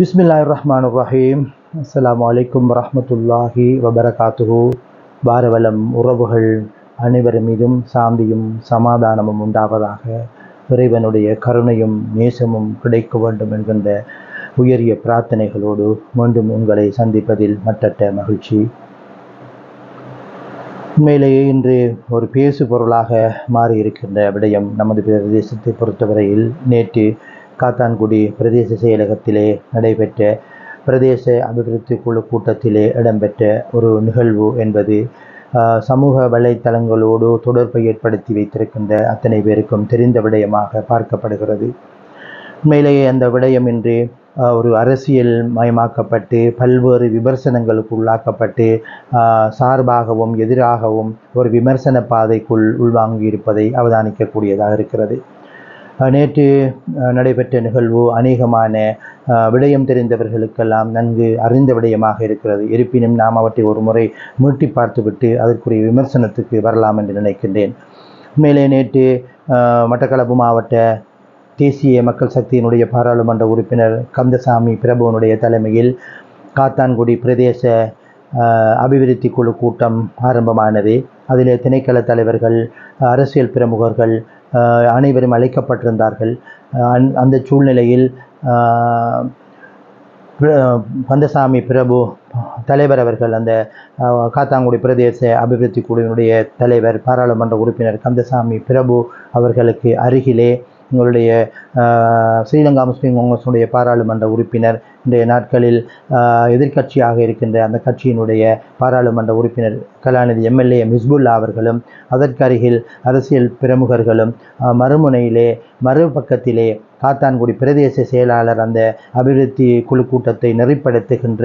பிஸ்மில்லாஹ் ரஹ்மான் ரஹீம் அஸ்லாம் வலைக்கம் வரமத்துல்லாஹி வபரகாத்துஹு பாரவலம் உறவுகள் அனைவரும் மீதும் சாந்தியும் சமாதானமும் உண்டாவதாக இறைவனுடைய கருணையும் நேசமும் கிடைக்க வேண்டும் என்கின்ற உயரிய பிரார்த்தனைகளோடு மீண்டும் உங்களை சந்திப்பதில் மட்டற்ற மகிழ்ச்சி உண்மையிலேயே இன்று ஒரு பேசு பொருளாக மாறியிருக்கின்ற விடயம் நமது பிரதேசத்தை பொறுத்தவரையில் நேற்று காத்தான்குடி பிரதேச செயலகத்திலே நடைபெற்ற பிரதேச அபிவிருத்தி குழு கூட்டத்திலே இடம்பெற்ற ஒரு நிகழ்வு என்பது சமூக வலைத்தளங்களோடு தொடர்பை ஏற்படுத்தி வைத்திருக்கின்ற அத்தனை பேருக்கும் தெரிந்த விடயமாக பார்க்கப்படுகிறது. உண்மையிலேயே அந்த விடயம் இன்று ஒரு அரசியல் மயமாக்கப்பட்டு பல்வேறு விமர்சனங்களுக்கு உள்ளாக்கப்பட்டு சார்பாகவும் எதிராகவும் ஒரு விமர்சன பாதைக்குள் உள்வாங்கி இருப்பதை அவதானிக்கக்கூடியதாக இருக்கிறது. நேற்று நடைபெற்ற நிகழ்வு அநேகமான விடயம் தெரிந்தவர்களுக்கெல்லாம் நன்கு அறிந்த விடயமாக இருக்கிறது. இருப்பினும் நாம் அவற்றை ஒரு முறை மீட்டி பார்த்துவிட்டு அதற்குரிய விமர்சனத்துக்கு வரலாம் என்று நினைக்கின்றேன். உண்மையிலே நேற்று மட்டக்களப்பு மாவட்ட தேசிய மக்கள் சக்தியினுடைய பாராளுமன்ற உறுப்பினர் கந்தசாமி பிரபுவனுடைய தலைமையில் காத்தான்குடி பிரதேச அபிவிருத்தி குழு கூட்டம் ஆரம்பமானது. அதிலே திணைக்கள தலைவர்கள் அரசியல் பிரமுகர்கள் அனைவரும் அழைக்கப்பட்டிருந்தார்கள். அந்த- சூழ்நிலையில் பிர- கந்தசாமி பிரபு தலைவர் அவர்கள் அந்த காத்தாங்குடி பிரதேச அபிவிருத்தி குழுவினுடைய தலைவர் பாராளுமன்ற உறுப்பினர் கந்தசாமி பிரபு அவர்களுக்கு அருகிலே எங்களுடைய ஸ்ரீலங்கா முஸ்லீம் காங்கிரஸுடைய பாராளுமன்ற உறுப்பினர் இன்றைய நாட்களில் எதிர்க்கட்சியாக இருக்கின்ற அந்த கட்சியினுடைய பாராளுமன்ற உறுப்பினர் கலாநிதி எம்எல்ஏ மிஸ்புல்லா அவர்களும் அதற்கு அருகில் அரசியல் பிரமுகர்களும் மறுமுனையிலே மறுபக்கத்திலே காத்தான்குடி பிரதேச செயலாளர் அந்த அபிவிருத்தி குழு கூட்டத்தை நெறிப்படுத்துகின்ற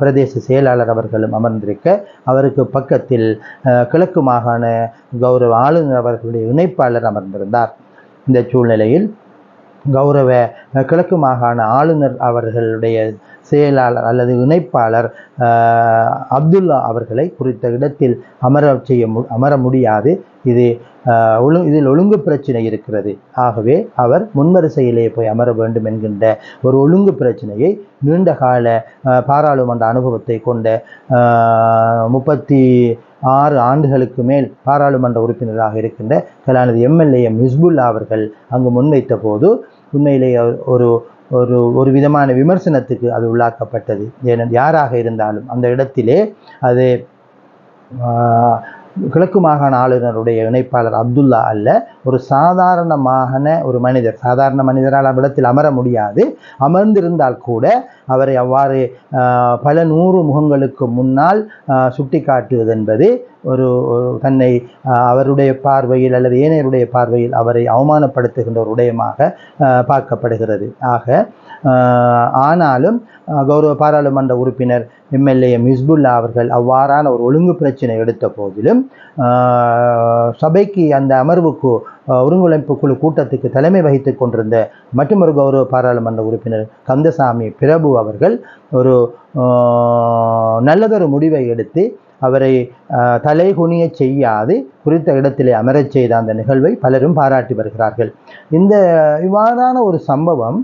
பிரதேச செயலாளர் அவர்களும் அமர்ந்திருக்க அவருக்கு பக்கத்தில் கிழக்கு மாகாண கௌரவ ஆளுநர் அவர்களுடைய இணைப்பாளர் அமர்ந்திருந்தார். இந்த சூழ்நிலையில் கௌரவ கிழக்கு மாகாண ஆளுநர் அவர்களுடைய செயலாளர் அல்லது இணைப்பாளர் அப்துல்லா அவர்களை குறித்த இடத்தில் அமர செய்ய மு அமர முடியாது. இது ஒழு இதில் ஒழுங்கு பிரச்சனை இருக்கிறது. ஆகவே அவர் முன்வரிசையிலே போய் அமர வேண்டும் என்கின்ற ஒரு ஒழுங்கு பிரச்சனையை நீண்ட கால பாராளுமன்ற அனுபவத்தை கொண்ட முப்பத்தி ஆறு ஆண்டுகளுக்கு மேல் பாராளுமன்ற உறுப்பினராக இருக்கின்ற கலாநிதி எம்எல்ஏ மிஸ்புல்லா அவர்கள் அங்கு முன்வைத்த போது உண்மையிலேயே ஒரு ஒரு ஒரு விதமான விமர்சனத்துக்கு அது உள்ளாக்கப்பட்டது. ஏன யாராக இருந்தாலும் அந்த இடத்திலே அது கிழக்கு மாகாண ஆளுநருடைய இணைப்பாளர் அப்துல்லா அல்ல. ஒரு சாதாரணமான ஒரு மனிதர் சாதாரண மனிதரால் அவ்விடத்தில் அமர முடியாது. அமர்ந்திருந்தால் கூட அவரை அவ்வாறு ஆஹ், பல நூறு முகங்களுக்கு முன்னால் சுட்டி காட்டுவது என்பது ஒரு தன்னை அவருடைய பார்வையில் அல்லது ஏனையருடைய பார்வையில் அவரை அவமானப்படுத்துகின்ற ஒரு விடயமாக பார்க்கப்படுகிறது. ஆக ஆனாலும் கௌரவ பாராளுமன்ற உறுப்பினர் எம்எல்ஏ மிஸ்புல்லா அவர்கள் அவ்வாறான ஒரு ஒழுங்கு பிரச்சனை எடுத்த போதிலும் சபைக்கு அந்த அமர்வுக்கு ஒருங்கிணைப்பு குழு கூட்டத்துக்கு தலைமை வகித்துக் கொண்டிருந்த மற்றொரு கௌரவ பாராளுமன்ற உறுப்பினர் கந்தசாமி பிரபு அவர்கள் ஒரு நல்லதொரு முடிவை எடுத்து அவரை தலைகுனிய செய்யாது. குறித்த இடத்திலே அமரச் செய்த அந்த நிகழ்வை பலரும் பாராட்டி வருகிறார்கள். இந்த இவ்வாறான ஒரு சம்பவம்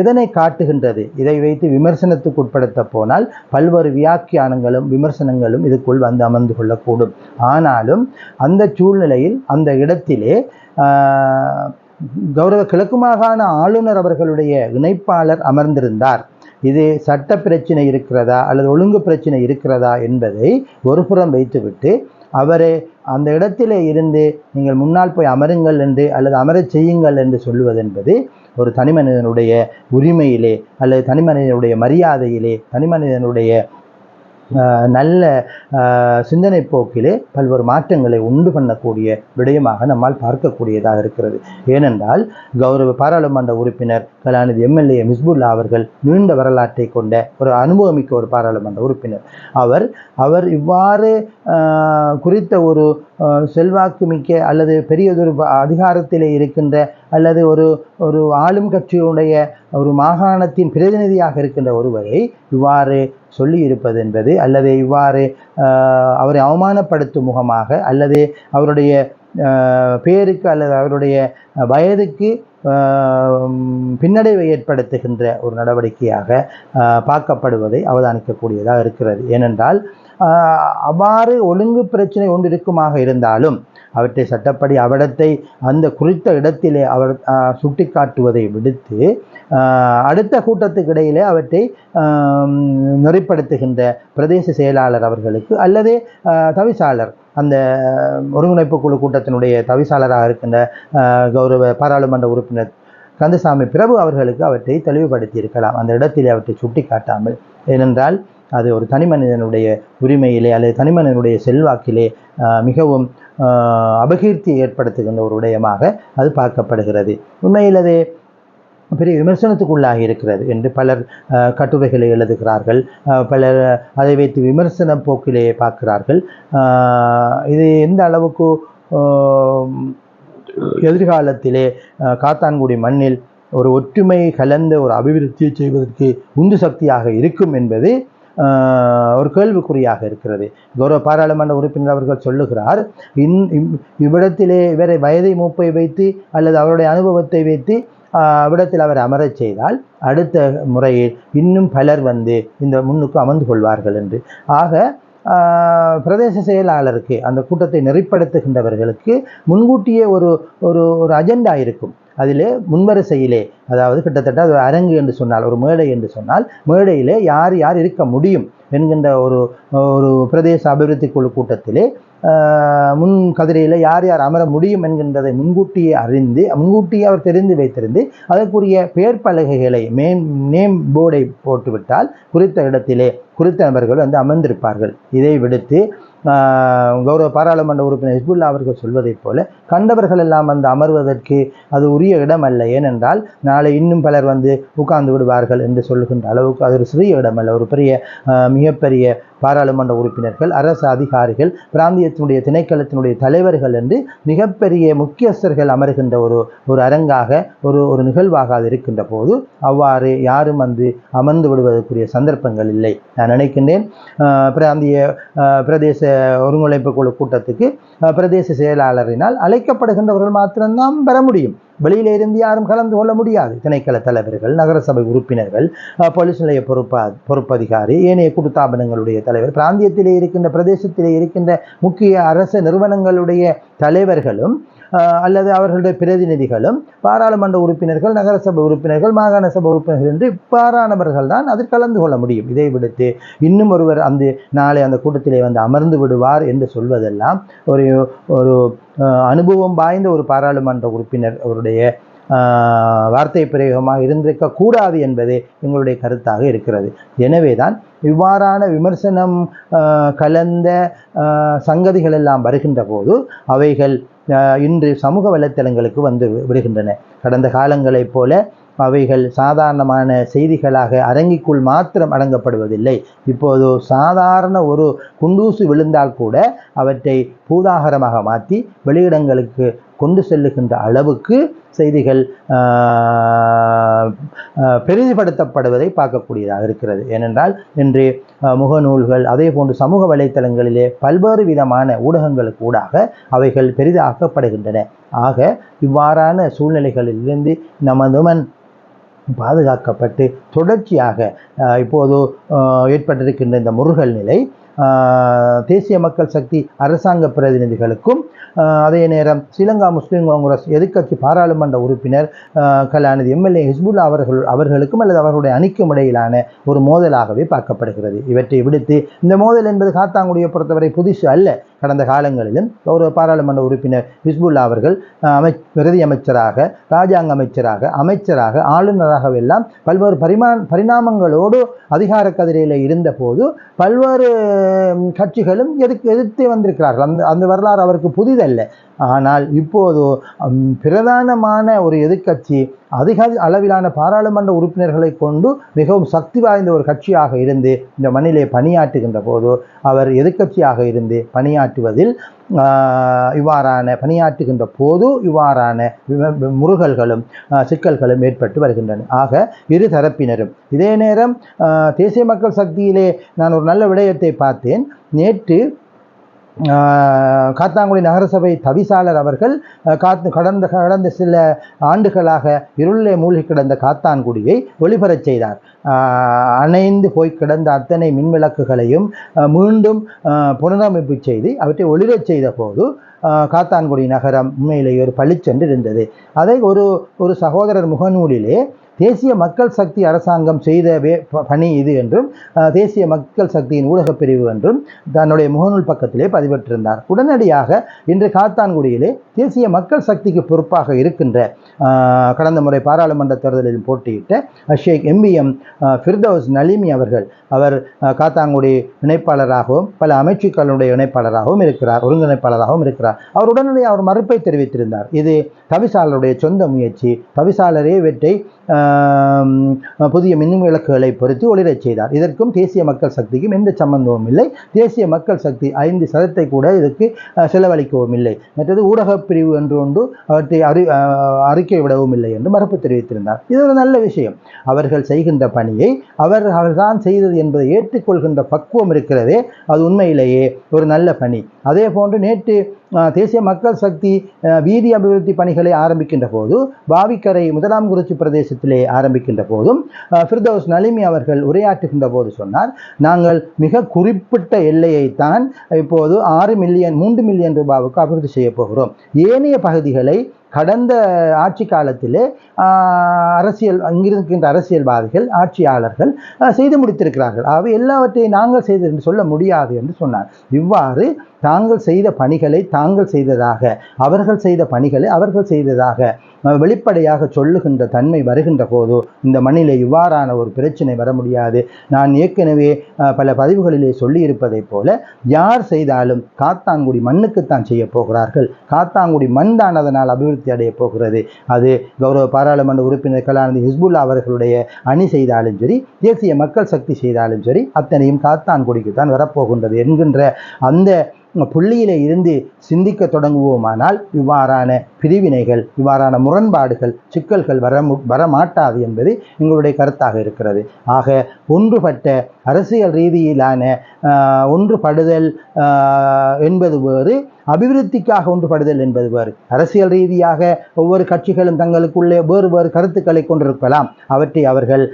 எதனை காட்டுகின்றது? இதை வைத்து விமர்சனத்துக்கு உட்படுத்த போனால் பல்வேறு வியாக்கியானங்களும் விமர்சனங்களும் இதுக்குள் வந்து அமர்ந்து கொள்ளக்கூடும். ஆனாலும் அந்த சூழ்நிலையில் அந்த இடத்திலே கௌரவ கிழக்கு மாகாண ஆளுநர் அவர்களுடைய இணைப்பாளர் அமர்ந்திருந்தார். இது சட்ட பிரச்சனை இருக்கிறதா அல்லது ஒழுங்கு பிரச்சனை இருக்கிறதா என்பதை ஒரு புறம் வைத்துவிட்டு அவரை அந்த இடத்திலே இருந்து நீங்கள் முன்னால் போய் அமருங்கள் என்று அல்லது அமரச் செய்யுங்கள் என்று சொல்லுவதென்பது ஒரு தனிமனிதனுடைய உரிமையிலே அல்லது தனிமனிதனுடைய மரியாதையிலே தனிமனிதனுடைய நல்ல சிந்தனை போக்கிலே பல்வேறு மாற்றங்களை உண்டு பண்ணக்கூடிய விடயமாக நம்மால் பார்க்கக்கூடியதாக இருக்கிறது. ஏனென்றால் கௌரவ பாராளுமன்ற உறுப்பினர் கலாநிதி எம்எல்ஏ மிஸ்புல்லா அவர்கள் நீண்ட வரலாற்றை கொண்ட ஒரு அனுபவமிக்க ஒரு பாராளுமன்ற உறுப்பினர். அவர் அவர் இவ்வாறு குறித்த ஒரு செல்வாக்குமிக்க செல்வாக்கு மிக்க அல்லது பெரியதொரு அதிகாரத்திலே இருக்கின்ற அல்லது ஒரு ஒரு ஆளும் கட்சியுடைய ஒரு மாகாணத்தின் பிரதிநிதியாக இருக்கின்ற ஒருவரை இவ்வாறு சொல்லி என்பது அல்லது இவ்வாறு அவரை அவமானப்படுத்தும் முகமாக அல்லது அவருடைய பேருக்கு அல்லது அவருடைய வயதுக்கு பின்னடைவை ஏற்படுத்துகின்ற ஒரு நடவடிக்கையாக பார்க்கப்படுவதை அவதானிக்கக்கூடியதாக இருக்கிறது. ஏனென்றால் அவ்வாறு ஒழுங்கு பிரச்சனை ஒன்று இருக்குமாக இருந்தாலும் அவற்றை சட்டப்படி அவடத்தை அந்த குறித்த இடத்திலே அவர் சுட்டிக்காட்டுவதை விடுத்து அடுத்த கூட்டத்துக்கு இடையிலே அவற்றை நெறிப்படுத்துகின்ற பிரதேச செயலாளர் அவர்களுக்கு அல்லது தவிசாளர் அந்த ஒருங்கிணைப்பு குழு கூட்டத்தினுடைய தவிசாளராக இருக்கின்ற கௌரவ பாராளுமன்ற உறுப்பினர் கந்தசாமி பிரபு அவர்களுக்கு அவற்றை தெளிவுபடுத்தி இருக்கலாம் அந்த இடத்திலே அவற்றை சுட்டிக்காட்டாமல். ஏனென்றால் அது ஒரு தனிமனிதனுடைய உரிமையிலே அல்லது தனிமனிதனுடைய செல்வாக்கிலே மிகவும் அபகீர்த்தி ஏற்படுத்துகின்ற ஒரு விடயமாக அது பார்க்கப்படுகிறது. உண்மையில் அது பெரிய விமர்சனத்துக்குள்ளாகி இருக்கிறது என்று பலர் கட்டுரைகளை எழுதுகிறார்கள். பலர் அதை வைத்து விமர்சன போக்கிலேயே பார்க்கிறார்கள். இது எந்த அளவுக்கு எதிர்காலத்திலே காத்தான்குடி மண்ணில் ஒரு ஒற்றுமை கலந்த ஒரு அபிவிருத்தியை செய்வதற்கு உந்து சக்தியாக இருக்கும் என்பது ஒரு கேள்விக்குறியாக இருக்கிறது. கௌரவ பாராளுமன்ற உறுப்பினர் அவர்கள் சொல்லுகிறார் இன் இவ்விடத்திலே இவரை வயதை மூப்பை வைத்து அல்லது அவருடைய அனுபவத்தை வைத்து விடத்தில் அவர் அமரச் செய்தால் அடுத்த முறையில் இன்னும் பலர் வந்து இந்த முன்னுக்கு அமர்ந்து கொள்வார்கள் என்று. ஆக பிரதேச செயலாளருக்கு அந்த கூட்டத்தை நெறிப்படுத்துகின்றவர்களுக்கு முன்கூட்டியே ஒரு ஒரு ஒரு அஜெண்டா இருக்கும். அதில் முன்வரிசையிலே அதாவது கிட்டத்தட்ட அது அரங்கு என்று சொன்னால் ஒரு மேடை என்று சொன்னால் மேடையிலே யார் யார் இருக்க முடியும் என்கின்ற ஒரு ஒரு பிரதேச அபிவிருத்தி குழு கூட்டத்திலே முன் கதிரையில் யார் யார் அமர முடியும் என்கின்றதை முன்கூட்டியே அறிந்து முன்கூட்டியே அவர் தெரிந்து வைத்திருந்து அதற்குரிய பெயர் பலகைகளை மேம் நேம் போர்டை போட்டுவிட்டால் குறித்த இடத்திலே குறித்த நபர்கள் வந்து அமர்ந்திருப்பார்கள். இதை விடுத்து கௌரவ பாராளுமன்ற உறுப்பினர் ஹிஸ்புல்லா அவர்கள் சொல்வதைப் போல கண்டவர்கள் எல்லாம் வந்து அமர்வதற்கு அது உரிய இடம் அல்ல. ஏனென்றால் நாளை இன்னும் பலர் வந்து உட்கார்ந்து விடுவார்கள் என்று சொல்லுகின்ற அளவுக்கு அது ஒரு சிறிய இடம் அல்ல. ஒரு பெரிய மிகப்பெரிய பாராளுமன்ற உறுப்பினர்கள் அரசு அதிகாரிகள் பிராந்தியத்தினுடைய திணைக்களத்தினுடைய தலைவர்கள் என்று மிகப்பெரிய முக்கியஸ்தர்கள் அமர்கின்ற ஒரு ஒரு அரங்காக ஒரு ஒரு நிகழ்வாக அது இருக்கின்ற போது அவ்வாறு யாரும் வந்து அமர்ந்து விடுவதற்குரிய சந்தர்ப்பங்கள் இல்லை. நான் நினைக்கின்றேன் பிராந்திய பிரதேச ஒருங்கிணைப்பு குழு கூட்டத்துக்கு பிரதேச செயலாளரினால் அழைக்கப்படுகின்றவர்கள் மாத்திரம்தான் பெற முடியும். வெளியில இருந்து யாரும் கலந்து கொள்ள முடியாது. திணைக்கள தலைவர்கள் நகரசபை உறுப்பினர்கள் போலீஸ் நிலைய பொறுப்பா பொறுப்பதிகாரி ஏனைய குடுத்தாபனங்களுடைய தலைவர் பிராந்தியத்திலே இருக்கின்ற பிரதேசத்திலே இருக்கின்ற முக்கிய அரசு நிறுவனங்களுடைய தலைவர்களும் அல்லது அவர்களுடைய பிரதிநிதிகளும் பாராளுமன்ற உறுப்பினர்கள் நகரசபை உறுப்பினர்கள் மாகாண சபை உறுப்பினர்கள் என்று இவ்வாறானவர்கள் தான் அதில் கலந்து கொள்ள முடியும். இதை விடுத்து இன்னும் ஒருவர் அந்த நாளை அந்த கூட்டத்திலே வந்து அமர்ந்து விடுவார் என்று சொல்வதெல்லாம் ஒரு ஒரு அனுபவம் வாய்ந்த ஒரு பாராளுமன்ற உறுப்பினர் அவருடைய வார்த்தை பிரயோகமாக இருந்திருக்கக்கூடாது என்பதே எங்களுடைய கருத்தாக இருக்கிறது. எனவே தான் இவ்வாறான விமர்சனம் கலந்த சங்கதிகள் எல்லாம் வருகின்ற போது அவைகள் இன்று சமூக வலைத்தளங்களுக்கு வந்து விடுகின்றன. கடந்த காலங்களைப் போல அவைகள் சாதாரணமான செய்திகளாக அரங்கிக்குள் மாத்திரம் அடங்கப்படுவதில்லை. இப்போது சாதாரண ஒரு குண்டூசு விழுந்தால் கூட அவற்றை பூதாகரமாக மாற்றி வெளியிடங்களுக்கு கொண்டு செல்லுகின்ற அளவுக்கு செய்திகள் பெரிதுபடுத்தப்படுவதை பார்க்கக்கூடியதாக இருக்கிறது. ஏனென்றால் இன்று முகநூல்கள் அதே போன்று சமூக வலைத்தளங்களிலே பல்வேறு விதமான ஊடகங்களுக்கு ஊடாக அவைகள் பெரிதாக்கப்படுகின்றன. ஆக இவ்வாறான சூழ்நிலைகளிலிருந்து நமதுமன் பாதுகாக்கப்பட்டு தொடர்ச்சியாக இப்போது ஏற்பட்டிருக்கின்ற இந்த முருகல் நிலை தேசிய மக்கள் சக்தி அரசாங்க பிரதிநிதிகளுக்கும் அதே நேரம் ஸ்ரீலங்கா முஸ்லீம் காங்கிரஸ் எதிர்க்கட்சி பாராளுமன்ற உறுப்பினர் கலாநிதி எம்எல்ஏ ஹிஸ்புல்லா அவர்கள் அவர்களுக்கும் அல்லது அவர்களுடைய அணிக்கும் இடையிலான ஒரு மோதலாகவே பார்க்கப்படுகிறது. இவற்றை விடுத்து இந்த மோதல் என்பது காத்தாங்குடியை பொறுத்தவரை புதுசு அல்ல. கடந்த காலங்களிலும் ஒரு பாராளுமன்ற உறுப்பினர் ஹிஸ்புல்லா அவர்கள் அமை பிரதி அமைச்சராக ராஜாங்க அமைச்சராக அமைச்சராக ஆளுநராகவெல்லாம் பல்வேறு பரிமா பரிணாமங்களோடு அதிகார கதிரையில் இருந்தபோது பல்வேறு கட்சிகளும் எதிர்த்து எதிர்த்து வந்திருக்கிறார்கள். அந்த அந்த வரலாறு அவருக்கு புதிதல்ல. ஆனால் இப்போது பிரதானமான ஒரு எதிர்கட்சி அதிக அளவிலான பாராளுமன்ற உறுப்பினர்களை கொண்டு மிகவும் சக்தி வாய்ந்த ஒரு கட்சியாக இருந்து இந்த மண்ணிலே பணியாற்றுகின்ற போது அவர் எதிர்கட்சியாக இருந்து பணியாற்றுவதில் இவ்வாறான பணியாற்றுகின்ற போது இவ்வாறான முருகல்களும் சிக்கல்களும் ஏற்பட்டு வருகின்றன. ஆக இரு தரப்பினரும் இதே நேரம் தேசிய மக்கள் சக்தியிலே நான் ஒரு நல்ல விடயத்தை பார்த்தேன். நேற்று காத்தாங்குடி நகரசபை தவிசாளர் அவர்கள் காத்து கடந்த கடந்த சில ஆண்டுகளாக இருளிலே மூழ்கி கிடந்த காத்தான்குடியை ஒளிபரச் செய்தார். அணைந்து போய் கிடந்த அத்தனை மின்விளக்குகளையும் மீண்டும் புனரமைப்பு செய்து அவற்றை ஒளிரச் செய்த போது காத்தான்குடி நகரம் உண்மையிலேயே ஒரு பளிச்சென்று இருந்தது. அதை ஒரு ஒரு சகோதரர் முகநூலிலே தேசிய மக்கள் சக்தி அரசாங்கம் செய்த வே பணி இது என்றும் தேசிய மக்கள் சக்தியின் ஊடகப் பிரிவு என்றும் தன்னுடைய முகநூல் பக்கத்திலே பதிவிட்டிருந்தார். உடனடியாக இன்று காத்தான்குடியிலே தேசிய மக்கள் சக்திக்கு பொறுப்பாக இருக்கின்ற கடந்த முறை பாராளுமன்ற தேர்தலில் போட்டியிட்ட ஷேக் எம்பிஎம் ஃபிர்தவுஸ் நலிமி அவர்கள் அவர் காத்தாங்குடி இணைப்பாளராகவும் பல அமைச்சுக்களுடைய இணைப்பாளராகவும் இருக்கிறார் ஒருங்கிணைப்பாளராகவும் இருக்கிறார். அவர் உடனடியாக அவர் மறுப்பை தெரிவித்திருந்தார். இது தவிசாளருடைய சொந்த முயற்சி. தவிசாளரே இவற்றை புதிய மின் விளக்குகளை பொருத்தி ஒளிரச் செய்தார். இதற்கும் தேசிய மக்கள் சக்திக்கும் எந்த சம்பந்தமும் இல்லை. தேசிய மக்கள் சக்தி ஐந்து சதத்தை கூட இதற்கு செலவழிக்கவும் இல்லை. மற்றது ஊடகப் பிரிவு என்று ஒன்று அவற்றை அறி அறிக்கை விடவும் இல்லை என்று மறுப்பு தெரிவித்திருந்தார். இது ஒரு நல்ல விஷயம். அவர்கள் செய்கின்ற பணியை அவர்கள்தான் செய்தது என்பதை ஏற்றுக்கொள்கின்ற பக்குவம் இருக்கிறதே அது உண்மையிலேயே ஒரு நல்ல பணி. அதே போன்று நேற்று தேசிய மக்கள் சக்தி வீதி அபிவிருத்தி பணிகளை ஆரம்பிக்கின்ற போது பாவிக்கரை முதலாம் குறிச்சி பிரதேசத்திலே ஆரம்பிக்கின்ற போதும் ஃபிர்தோஸ் நலிமி அவர்கள் உரையாற்றுகின்ற போது சொன்னார் நாங்கள் மிக குறிப்பிட்ட எல்லையைத்தான் இப்போது ஆறு மில்லியன் மூன்று மில்லியன் ரூபாவுக்கு அபிவிருத்தி செய்ய போகிறோம். ஏனைய பகுதிகளை கடந்த ஆட்சி காலத்திலே அரசியல் அங்கிருக்கின்ற அரசியல்வாதிகள் ஆட்சியாளர்கள் செய்து முடித்திருக்கிறார்கள். அவை எல்லாவற்றையும் நாங்கள் செய்தது என்று சொல்ல முடியாது என்று சொன்னார். இவ்வாறு தாங்கள் செய்த பணிகளை தாங்கள் செய்ததாக அவர்கள் செய்த பணிகளை அவர்கள் செய்ததாக. வெளிப்படையாக சொல்லுகின்ற தன்மை வருகின்ற போது இந்த மண்ணிலே இவ்வாறான ஒரு பிரச்சனை வர முடியாது. நான் ஏற்கனவே பல பதிவுகளிலே சொல்லியிருப்பதைப் போல யார் செய்தாலும் காத்தாங்குடி மண்ணுக்குத்தான் செய்ய போகிறார்கள். காத்தாங்குடி மண் தான் அதனால் அபிவிருத்தி அடைய போகிறது. அது கௌரவ பாராளுமன்ற உறுப்பினர் கலாநிதி ஹிஸ்புல்லா அவர்களுடைய அணி செய்தாலும் சரி தேசிய மக்கள் சக்தி செய்தாலும் சரி அத்தனையும் காத்தான்குடிக்கு தான் வரப்போகின்றது என்கின்ற அந்த புள்ளியிலே இருந்து சிந்திக்க தொடங்குவோமானால் இவ்வாறான பிரிவினைகள் இவ்வாறான முரண்பாடுகள் சிக்கல்கள் வர மு- வரமாட்டாது என்பது எங்களுடைய கருத்தாக இருக்கிறது. ஆக ஒன்றுபட்ட அரசியல் ரீதியிலான ஒன்றுபடுதல் என்பது வேறு அபிவிருத்திக்காக ஒன்றுபடுதல் என்பது வேறு. அரசியல் ரீதியாக ஒவ்வொரு கட்சிகளும் தங்களுக்குள்ளே வேறு வேறு கருத்துக்களை கொண்டிருக்கலாம். அவற்றை அவர்கள்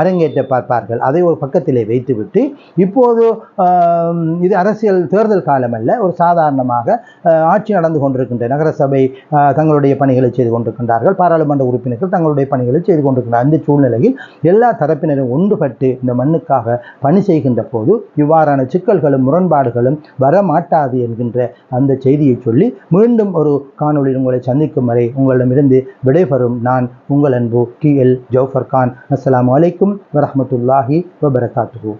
அரங்கேற்ற பார்ப்பார்கள். அதை ஒரு பக்கத்திலே வைத்துவிட்டு இப்போது இது அரசியல் தேர்தல் காலம் அல்ல ஒரு சாதாரணமாக ஆட்சி நடந்து கொண்டிருக்கின்ற நகரசபை தங்களுடைய பணிகளை செய்து கொண்டிருக்கின்றார்கள். பாராளுமன்ற உறுப்பினர்கள் தங்களுடைய பணிகளை செய்து கொண்டிருக்கின்ற அந்த சூழ்நிலையில் எல்லா தரப்பினரும் ஒன்றுபட்டு இந்த மண்ணுக்காக பணி செய்கின்ற போது இவ்வாறான சிக்கல்களும் முரண்பாடுகளும் வரமாட்டாது என்கின்ற அந்த செய்தியை சொல்லி மீண்டும் ஒரு காணொளியில் உங்களை சந்திக்கும் வரை உங்களிடமிருந்து விடைபெறும் நான் உங்கள் அன்பு டி எல் ஜௌஃபர் கான் அஸ்லாம் அலைக்கும் வரமத்துல்லாஹி வபரகாத்துஹு.